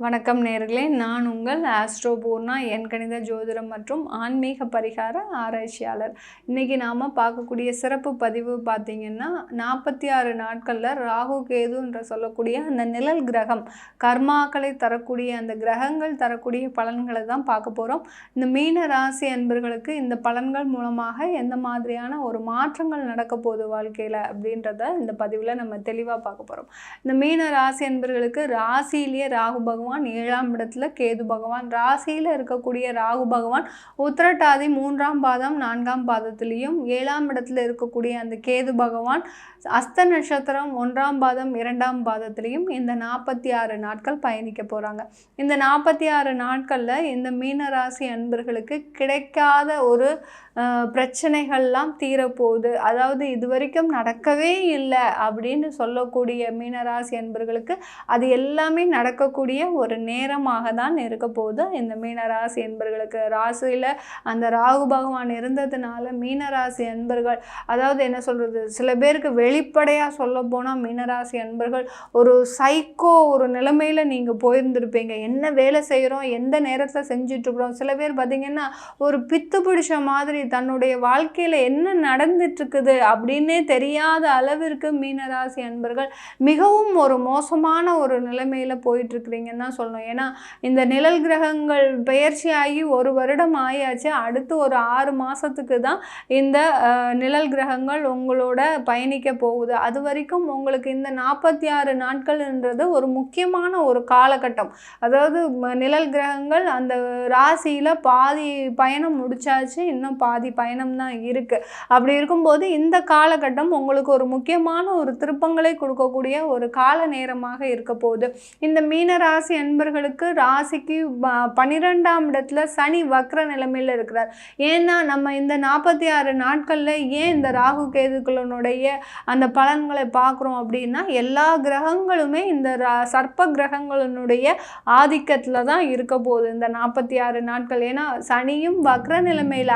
வணக்கம் நேர்களே. நான் உங்கள் ஆஸ்ட்ரோபூர்ணா என் கணித ஜோதிடம் மற்றும் ஆன்மீக பரிகார ஆராய்ச்சியாளர். இன்றைக்கி நாம் பார்க்கக்கூடிய சிறப்பு பதிவு பார்த்திங்கன்னா நாற்பத்தி ஆறு நாட்களில் ராகு கேதுன்ற சொல்லக்கூடிய அந்த நிழல் கிரகம் கர்மாக்களை தரக்கூடிய அந்த கிரகங்கள் தரக்கூடிய பலன்களை தான் பார்க்க போகிறோம் இந்த மீன ராசி அன்பர்களுக்கு இந்த பலன்கள் மூலமாக எந்த மாதிரியான ஒரு மாற்றங்கள் நடக்க போகுது வாழ்க்கையில் அப்படின்றத இந்த பதிவில் நம்ம தெளிவாக பார்க்க போகிறோம் இந்த மீன ராசி அன்பர்களுக்கு ராசியிலேயே ராகு பகவான் ஏழாம் இடத்துல கேது பகவான். ராசியில் இருக்கக்கூடிய ராகு பகவான் உத்திரட்டாதி மூன்றாம் பாதம் நான்காம் பாதத்திலையும் ஏழாம் இடத்துல இருக்கக்கூடிய அந்த கேது பகவான் அஸ்த நட்சத்திரம் ஒன்றாம் பாதம் இரண்டாம் பாதத்திலையும் இந்த நாற்பத்தி ஆறு நாட்கள் பயணிக்க போகிறாங்க இந்த நாற்பத்தி ஆறு நாட்களில் இந்த மீனராசி அன்பர்களுக்கு கிடைக்காத ஒரு பிரச்சனைகள்லாம் தீரப்போகுது. அதாவது இது வரைக்கும் நடக்கவே இல்லை அப்படின்னு சொல்லக்கூடிய மீனராசி என்பர்களுக்கு அது எல்லாமே நடக்கக்கூடிய ஒரு நேரமாக தான் இருக்க போகுது. இந்த மீனராசி என்பர்களுக்கு ராசியில் அந்த ராகு பகவான் இருந்ததுனால மீனராசி அன்பர்கள் அதாவது என்ன சொல்கிறது சில பேருக்கு வெளிப்படையாக சொல்ல போனால் மீனராசி அன்பர்கள் ஒரு சைக்கோ ஒரு நிலைமையில் நீங்கள் போயிருந்துருப்பீங்க. என்ன வேலை செய்கிறோம் எந்த நேரத்தில் செஞ்சிட்ருக்குறோம் சில பேர் பார்த்திங்கன்னா ஒரு பித்து பிடிச்ச மாதிரி தன்னுடைய வாழ்க்கையில் என்ன நடந்துட்டுருக்குது அப்படின்னே தெரியாத அளவிற்கு மீனராசி அன்பர்கள் மிகவும் ஒரு மோசமான ஒரு நிலைமையில் போயிட்டுருக்குறீங்கன்னு தான் சொல்லணும். ஏன்னா இந்த நிழல் கிரகங்கள் பயிற்சி ஆகி ஒரு வருடம் ஆயாச்சு. அடுத்து ஒரு ஆறு மாதத்துக்கு தான் இந்த நிழல் கிரகங்கள் உங்களோட பயணிக்க போகுது. அது வரைக்கும் உங்களுக்கு இந்த நாற்பத்தி ஆறு நாட்கள்ன்றது ஒரு முக்கியமான ஒரு காலகட்டம். அதாவது நிழல் கிரகங்கள் அந்த ராசியில் பாதி பயணம் முடிச்சாச்சு இன்னும் பாதி பயணம் தான் இருக்குது அப்படி இருக்கும்போது இந்த காலகட்டம் உங்களுக்கு ஒரு முக்கியமான ஒரு திருப்பங்களை கொடுக்கக்கூடிய ஒரு கால நேரமாக இருக்க போகுது. இந்த மீன ராசி அன்பர்களுக்கு ராசிக்கு பன்னிரெண்டாம் இடத்துல சனி வக்ர நிலைமையில் இருக்கிறார். ஏன்னா நம்ம இந்த நாற்பத்தி ஆறு நாட்களில் ஏன் இந்த ராகு கேதுக்களுடைய அந்த பலன்களை பார்க்குறோம் அப்படின்னா எல்லா கிரகங்களுமே இந்த ரா- சர்ப்ப கிரகங்களினுடைய ஆதிக்கத்தில் தான் இருக்க போகுது இந்த நாற்பத்தி ஆறு நாட்கள். ஏன்னா சனியும் வக்ர நிலைமையில்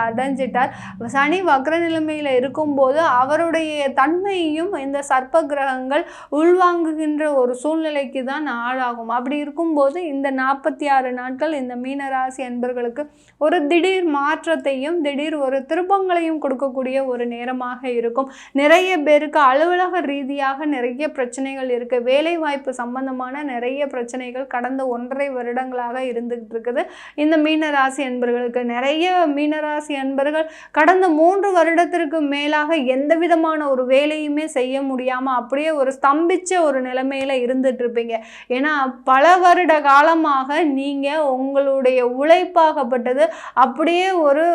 அடைஞ்சிட்டார் சனி வக்ர நிலைமையில் இருக்கும்போது அவருடைய தன்மையையும் இந்த சர்ப்ப கிரகங்கள் உள்வாங்குகின்ற ஒரு சூழ்நிலைக்கு தான் ஆளாகும். அப்படி இருக்கும்போது இந்த நாற்பத்தி ஆறு நாட்கள் இந்த மீனராசி அன்பர்களுக்கு ஒரு திடீர் மாற்றத்தையும் திடீர் ஒரு திருப்பங்களையும் கொடுக்கக்கூடிய ஒரு நேரமாக இருக்கும். நிறைய பேருக்கு அலுவலக ரீதியாக நிறைய பிரச்சனைகள் இருக்குது வேலை வாய்ப்பு சம்பந்தமான நிறைய பிரச்சனைகள் கடந்த ஒன்றரை வருடங்களாக இருந்துகிட்டு இருக்குது. இந்த மீனராசி அன்பர்களுக்கு நிறைய மீனராசி அன்பர்கள் கடந்த மூன்று வருடத்திற்கு மேலாக எந்த விதமான ஒரு வேலையுமே செய்ய முடியாமல் அப்படியே ஒரு ஸ்தம்பிச்ச ஒரு நிலைமையில் இருந்துட்டு இருப்பீங்க. ஏன்னா பல வருட காலமாக நீங்கள் உங்களுடைய உழைப்பாகப்பட்டது அப்படியே ஒரு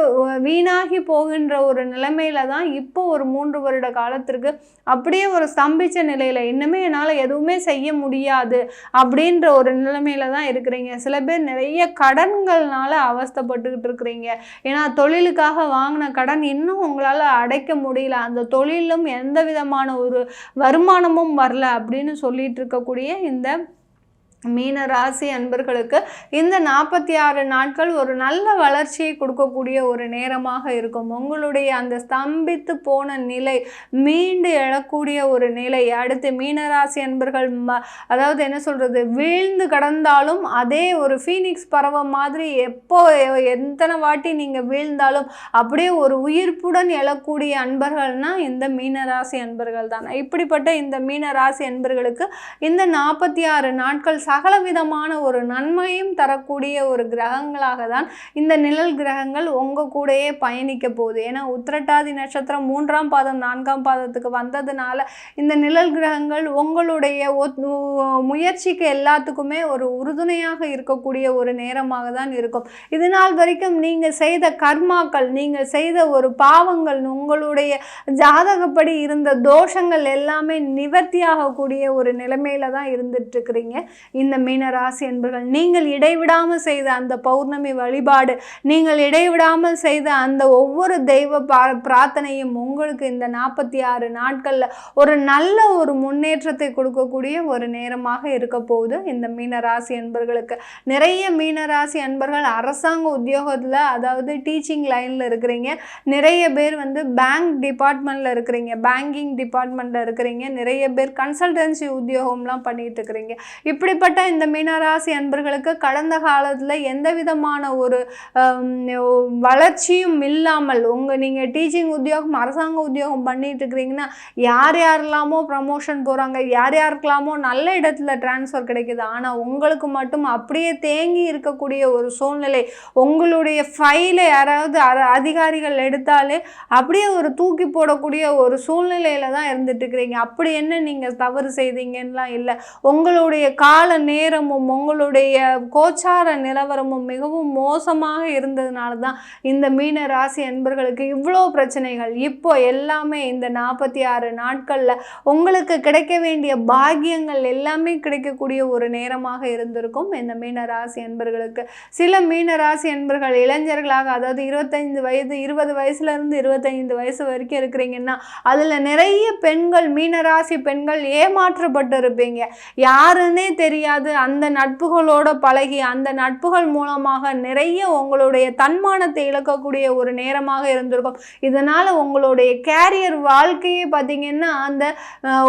வீணாகி போகின்ற ஒரு நிலைமையில தான் இப்போ ஒரு மூன்று வருட காலத்திற்கு அப்படியே ஒரு ஸ்தம்பிச்ச நிலையில் இன்னுமே என்னால் எதுவுமே செய்ய முடியாது அப்படின்ற ஒரு நிலைமையில தான் இருக்கிறீங்க. சில பேர் நிறைய கடன்கள்னால அவஸ்தைப்பட்டுக்கிட்டு இருக்கிறீங்க. ஏன்னா தொழிலுக்காக வாங்கின கடன் இன்னும் உங்களால் அடைக்க முடியல. அந்த தொழிலும் எந்த விதமான ஒரு வருமானமும் வரல அப்படின்னு சொல்லிட்டு இருக்கக்கூடிய இந்த மீன ராசி அன்பர்களுக்கு இந்த நாற்பத்தி ஆறு நாட்கள் ஒரு நல்ல வளர்ச்சியை கொடுக்கக்கூடிய ஒரு நேரமாக இருக்கும். உங்களுடைய அந்த ஸ்தம்பித்து போன நிலை மீண்டு எழக்கூடிய ஒரு நிலை அடுத்து மீனராசி அன்பர்கள் ம அதாவது என்ன சொல்கிறது வீழ்ந்து கடந்தாலும் அதே ஒரு ஃபீனிக்ஸ் பறவை மாதிரி எப்போ எத்தனை வாட்டி நீங்கள் வீழ்ந்தாலும் அப்படியே ஒரு உயிர்ப்புடன் எழக்கூடிய அன்பர்கள்னால் இந்த மீனராசி அன்பர்கள் தான் இப்படிப்பட்ட இந்த மீனராசி அன்பர்களுக்கு இந்த நாற்பத்தி ஆறு நாட்கள் சகல விதமான ஒரு நன்மையும் தரக்கூடிய ஒரு கிரகங்களாக தான் இந்த நிழல் கிரகங்கள் உங்கள் கூடயே பயணிக்க போகுது. ஏன்னா உத்திரட்டாதி நட்சத்திரம் மூன்றாம் பாதம் நான்காம் பாதத்துக்கு வந்ததுனால இந்த நிழல் கிரகங்கள் உங்களுடைய ஒத்- முயற்சிக்கு எல்லாத்துக்குமே ஒரு உறுதுணையாக இருக்கக்கூடிய ஒரு நேரமாக தான் இருக்கும். இது நாள் வரைக்கும் நீங்கள் செய்த கர்மாக்கள் நீங்கள் செய்த ஒரு பாவங்கள் உங்களுடைய ஜாதகப்படி இருந்த தோஷங்கள் எல்லாமே நிவர்த்தியாகக்கூடிய ஒரு நிலைமையில தான் இருந்துட்டு இருக்கிறீங்க. இந்த மீன ராசி என்பர்கள் நீங்கள் இடைவிடாமல் செய்த அந்த பௌர்ணமி வழிபாடு நீங்கள் இடைவிடாமல் செய்த அந்த ஒவ்வொரு தெய்வ பிரார்த்தனையும் உங்களுக்கு இந்த நாற்பத்தி ஆறு நாட்களில் ஒரு நல்ல ஒரு முன்னேற்றத்தை கொடுக்கக்கூடிய ஒரு நேரமாக இருக்க போகுது. இந்த மீன ராசி என்பர்களுக்கு நிறைய மீன ராசி அன்பர்கள் அரசாங்க உத்தியோகத்தில் அதாவது டீச்சிங் லைனில் இருக்கிறீங்க. நிறைய பேர் வந்து பேங்க் டிபார்ட்மெண்ட்டில் இருக்கிறீங்க பேங்கிங் டிபார்ட்மெண்ட்டில் இருக்கிறீங்க. நிறைய பேர் கன்சல்டன்சி உத்தியோகம்லாம் பண்ணிகிட்டு இருக்கிறீங்க. இப்படிப்பட்ட இப்படிப்பட்ட இந்த மீனராசி அன்பர்களுக்கு கடந்த காலத்தில் எந்த விதமான ஒரு வளர்ச்சியும் இல்லாமல் உங்கள் நீங்கள் டீச்சிங் உத்தியோகம் அரசாங்க உத்தியோகம் பண்ணிட்டு இருக்கிறீங்கன்னா யார் யாரெல்லாமோ ப்ரமோஷன் போகிறாங்க யார் யாருக்கெல்லாமோ நல்ல இடத்துல டிரான்ஸ்ஃபர் கிடைக்குது. ஆனால் உங்களுக்கு மட்டும் அப்படியே தேங்கி இருக்கக்கூடிய ஒரு சூழ்நிலை உங்களுடைய ஃபைலை யாராவது அதிகாரிகள் எடுத்தாலே அப்படியே ஒரு தூக்கி போடக்கூடிய ஒரு சூழ்நிலையில தான் இருந்துட்டு இருக்கிறீங்க. அப்படி என்ன நீங்கள் தவறு செய்தீங்கன்னா இல்லை உங்களுடைய கால நேரமும் உங்களுடைய கோச்சார நிலவரமும் மிகவும் மோசமாக இருந்ததுனால தான் இந்த மீன ராசி அன்பர்களுக்கு இவ்வளோ பிரச்சனைகள். இப்போ எல்லாமே இந்த நாற்பத்தி ஆறு நாட்களில் உங்களுக்கு கிடைக்க வேண்டிய பாக்கியங்கள் எல்லாமே கிடைக்கக்கூடிய ஒரு நேரமாக இருந்திருக்கும். இந்த மீன ராசி அன்பர்களுக்கு சில மீன ராசி அன்பர்கள் இளைஞர்களாக அதாவது இருபத்தைந்து வயது இருபது வயசுலேருந்து இருபத்தைந்து வயசு வரைக்கும் இருக்கிறீங்கன்னா அதில் நிறைய பெண்கள் மீனராசி பெண்கள் ஏமாற்றப்பட்டு இருப்பீங்க யாருன்னே தெரியாது அந்த நட்புகளோட பழகி அந்த நட்புகள் மூலமாக நிறைய உங்களுடைய தன்மானத்தை இழக்கக்கூடிய ஒரு நேரமாக இருந்திருக்கும். இதனால் உங்களுடைய கேரியர் வாழ்க்கையே பார்த்தீங்கன்னா அந்த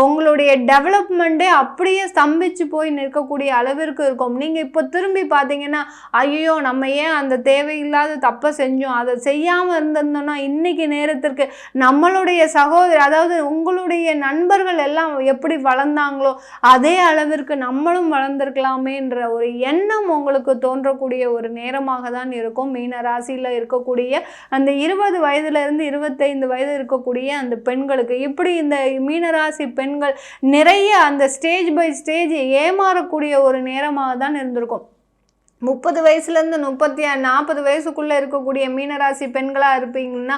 உங்களுடைய டெவலப்மெண்ட்டே அப்படியே ஸ்தம்பிச்சு போய் நிற்கக்கூடிய அளவிற்கு இருக்கும். நீங்கள் இப்போ திரும்பி பார்த்தீங்கன்னா ஐயோ நம்ம ஏன் அந்த தேவையில்லாத தப்பை செஞ்சோம்? அதை செய்யாமல் இருந்திருந்தோம்னா இன்னைக்கு நேரத்திற்கு நம்மளுடைய சகோதரி அதாவது உங்களுடைய நண்பர்கள் எல்லாம் எப்படி வளர்ந்தாங்களோ அதே அளவிற்கு நம்மளும் வள வளர்ந்துருக்கலாமேன்ற ஒரு எண்ணம் உங்களுக்கு தோன்றக்கூடிய ஒரு நேரமாக தான் இருக்கும். மீன ராசியில் இருக்கக்கூடிய அந்த இருபது வயதுலேருந்து இருபத்தைந்து வயது இருக்கக்கூடிய அந்த பெண்களுக்கு. இப்படி இந்த மீனராசி பெண்கள் நிறைய அந்த ஸ்டேஜ் பை ஸ்டேஜ் ஏமாறக்கூடிய ஒரு நேரமாக தான் இருந்திருக்கும். முப்பது வயசுலேருந்து முப்பத்தி நாற்பது வயசுக்குள்ளே இருக்கக்கூடிய மீனராசி பெண்களாக இருப்பீங்கன்னா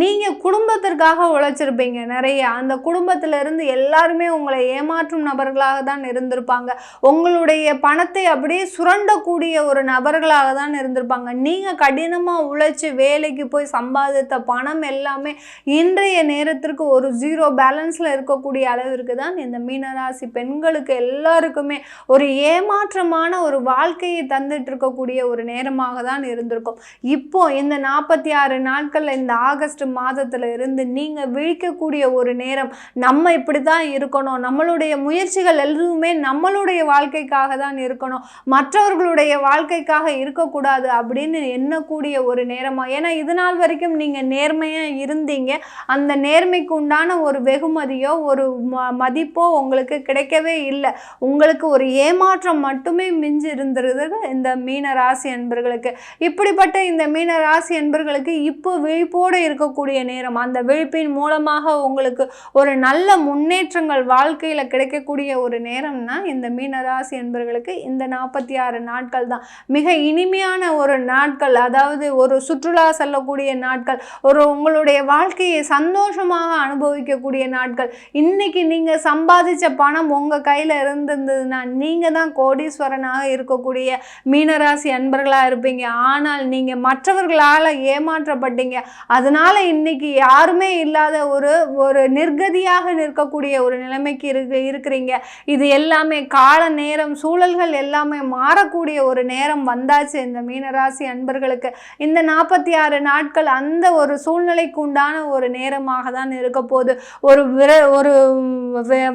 நீங்கள் குடும்பத்திற்காக உழைச்சிருப்பீங்க. நிறைய அந்த குடும்பத்திலேருந்து எல்லாருமே உங்களை ஏமாற்றும் நபர்களாக தான் இருந்திருப்பாங்க. உங்களுடைய பணத்தை அப்படியே சுரண்டக்கூடிய ஒரு நபர்களாக தான் இருந்திருப்பாங்க. நீங்கள் கடினமாக உழைச்சி வேலைக்கு போய் சம்பாதித்த பணம் எல்லாமே இன்றைய நேரத்திற்கு ஒரு ஜீரோ பேலன்ஸில் இருக்கக்கூடிய அளவிற்கு தான் இந்த மீனராசி பெண்களுக்கு எல்லாருக்குமே ஒரு ஏமாற்றமான ஒரு வாழ்க்கையை தந்துட்டு இருக்கக்கூடிய ஒரு நேரமாக தான் இருந்திருக்கும். இப்போ இந்த நாற்பத்தி ஆறு நாட்கள்ல இந்த ஆகஸ்ட் மாதத்துல இருந்து நீங்க விழிக்கக்கூடிய ஒரு நேரம் நம்ம இப்படி தான் இருக்கணும். நம்மளுடைய முயற்சிகள் எதுவுமே நம்மளுடைய வாழ்க்கைக்காக தான் இருக்கணும். மற்றவர்களுடைய வாழ்க்கைக்காக இருக்கக்கூடாது அப்படின்னு எண்ணக்கூடிய ஒரு நேரமா? ஏன்னா இது நாள் வரைக்கும் நீங்க நேர்மையா இருந்தீங்க. அந்த நேர்மைக்கு உண்டான ஒரு வெகுமதியோ ஒரு ம- மதிப்போ உங்களுக்கு கிடைக்கவே இல்லை. உங்களுக்கு ஒரு ஏமாற்றம் மட்டுமே மிஞ்சி இருந்திருது இந்த மீன ராசி அன்பர்களுக்கு. இப்படிப்பட்ட இந்த மீன ராசி அன்பர்களுக்கு இப்போ விழிப்போடு இருக்கக்கூடிய நேரம் அந்த விழிப்பின் மூலமாக உங்களுக்கு ஒரு நல்ல முன்னேற்றங்கள் வாழ்க்கையில் கிடைக்கக்கூடிய ஒரு நேரம்னா இந்த மீன ராசி அன்பர்களுக்கு இந்த நாற்பத்தி ஆறு நாட்கள் தான். மிக இனிமையான ஒரு நாட்கள் அதாவது ஒரு சுற்றுலா செல்லக்கூடிய நாட்கள் ஒரு உங்களுடைய வாழ்க்கையை சந்தோஷமாக அனுபவிக்கக்கூடிய நாட்கள். இன்னைக்கு நீங்கள் சம்பாதிச்ச பணம் உங்கள் கையில் இருந்திருந்ததுன்னா நீங்கள் தான் கோடீஸ்வரனாக இருக்கக்கூடிய மீனராசி அன்பர்களாக இருப்பீங்க. ஆனால் நீங்கள் மற்றவர்களால் ஏமாற்றப்பட்டீங்க. அதனால் இன்னைக்கு யாருமே இல்லாத ஒரு ஒரு நிர்கதியாக நிற்கக்கூடிய ஒரு நிலைமைக்கு இருக்கு இருக்கிறீங்க. இது எல்லாமே கால நேரம் சூழல்கள் எல்லாமே மாறக்கூடிய ஒரு நேரம் வந்தாச்சு இந்த மீனராசி அன்பர்களுக்கு. இந்த நாற்பத்தி ஆறு நாட்கள் அந்த ஒரு சூழ்நிலைக்கு உண்டான ஒரு நேரமாக தான் இருக்க போகுது. ஒரு விர ஒரு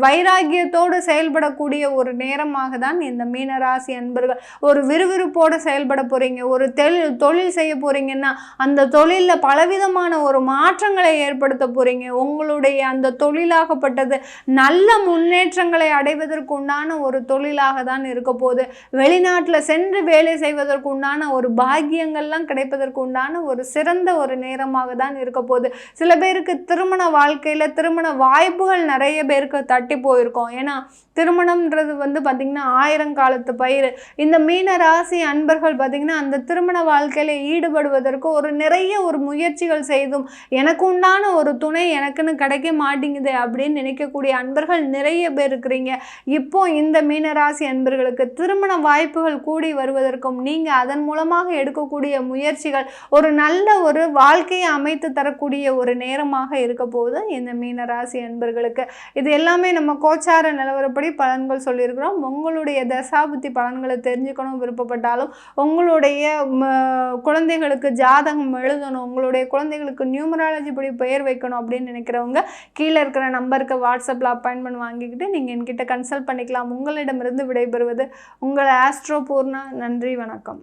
வைராகியத்தோடு செயல்படக்கூடிய ஒரு நேரமாக தான் இந்த மீனராசி அன்பர்கள். ஒரு விறுவிறுப்போடு செயல்பட போகிறீங்க ஒரு தொழில் தொழில் செய்ய போகிறீங்கன்னா அந்த தொழிலில் பலவிதமான ஒரு மாற்றங்களை ஏற்படுத்த போகிறீங்க உங்களுடைய அந்த தொழிலாகப்பட்டது நல்ல முன்னேற்றங்களை அடைவதற்கு உண்டான ஒரு தொழிலாக தான் இருக்க போகுது. வெளிநாட்டில் சென்று வேலை செய்வதற்கு உண்டான ஒரு பாக்கியங்கள்லாம் கிடைப்பதற்கு உண்டான ஒரு சிறந்த ஒரு நேரமாக தான் இருக்க போகுது. சில பேருக்கு திருமண வாழ்க்கையில் திருமண வாய்ப்புகள் நிறைய பேருக்கு தட்டி போயிருக்கோம். ஏன்னா திருமணம்ன்றது வந்து பார்த்திங்கன்னா ஆயிரங்காலத்து பயிர் இந்த மீன ராசி அன்பர்கள் பார்த்திங்கன்னா அந்த திருமண வாழ்க்கையில் ஈடுபடுவதற்கு ஒரு நிறைய ஒரு முயற்சிகள் செய்தும் எனக்கு உண்டான ஒரு துணை எனக்குன்னு கிடைக்க மாட்டேங்குது அப்படின்னு நினைக்கக்கூடிய அன்பர்கள் நிறைய பேர் இருக்கிறீங்க. இப்போ இந்த மீனராசி அன்பர்களுக்கு திருமண வாய்ப்புகள் கூடி வருவதற்கும் நீங்கள் அதன் மூலமாக எடுக்கக்கூடிய முயற்சிகள் ஒரு நல்ல ஒரு வாழ்க்கையை அமைத்து தரக்கூடிய ஒரு நேரமாக இருக்க போகுது இந்த மீனராசி அன்பர்களுக்கு. இது எல்லாமே நம்ம கோச்சார நிலவரப்படி பலன்கள் சொல்லியிருக்கிறோம். உங்களுடைய தசாபுத்தி பலன்களை தெரிஞ்சுக்கணும் விருப்பப்பட்டு ஆசைப்பட்டாலும் உங்களுடைய குழந்தைகளுக்கு ஜாதகம் எழுதணும் உங்களுடைய குழந்தைகளுக்கு நியூமராலஜி படி பெயர் வைக்கணும் அப்படின்னு நினைக்கிறவங்க கீழே இருக்கிற நம்பருக்கு வாட்ஸ்அப்பில் அப்பாயின்மெண்ட் வாங்கிக்கிட்டு நீங்கள் என்கிட்ட கன்சல்ட் பண்ணிக்கலாம். உங்களிடமிருந்து விடைபெறுவது உங்கள் ஆஸ்ட்ரோ பூர்ணா. நன்றி வணக்கம்.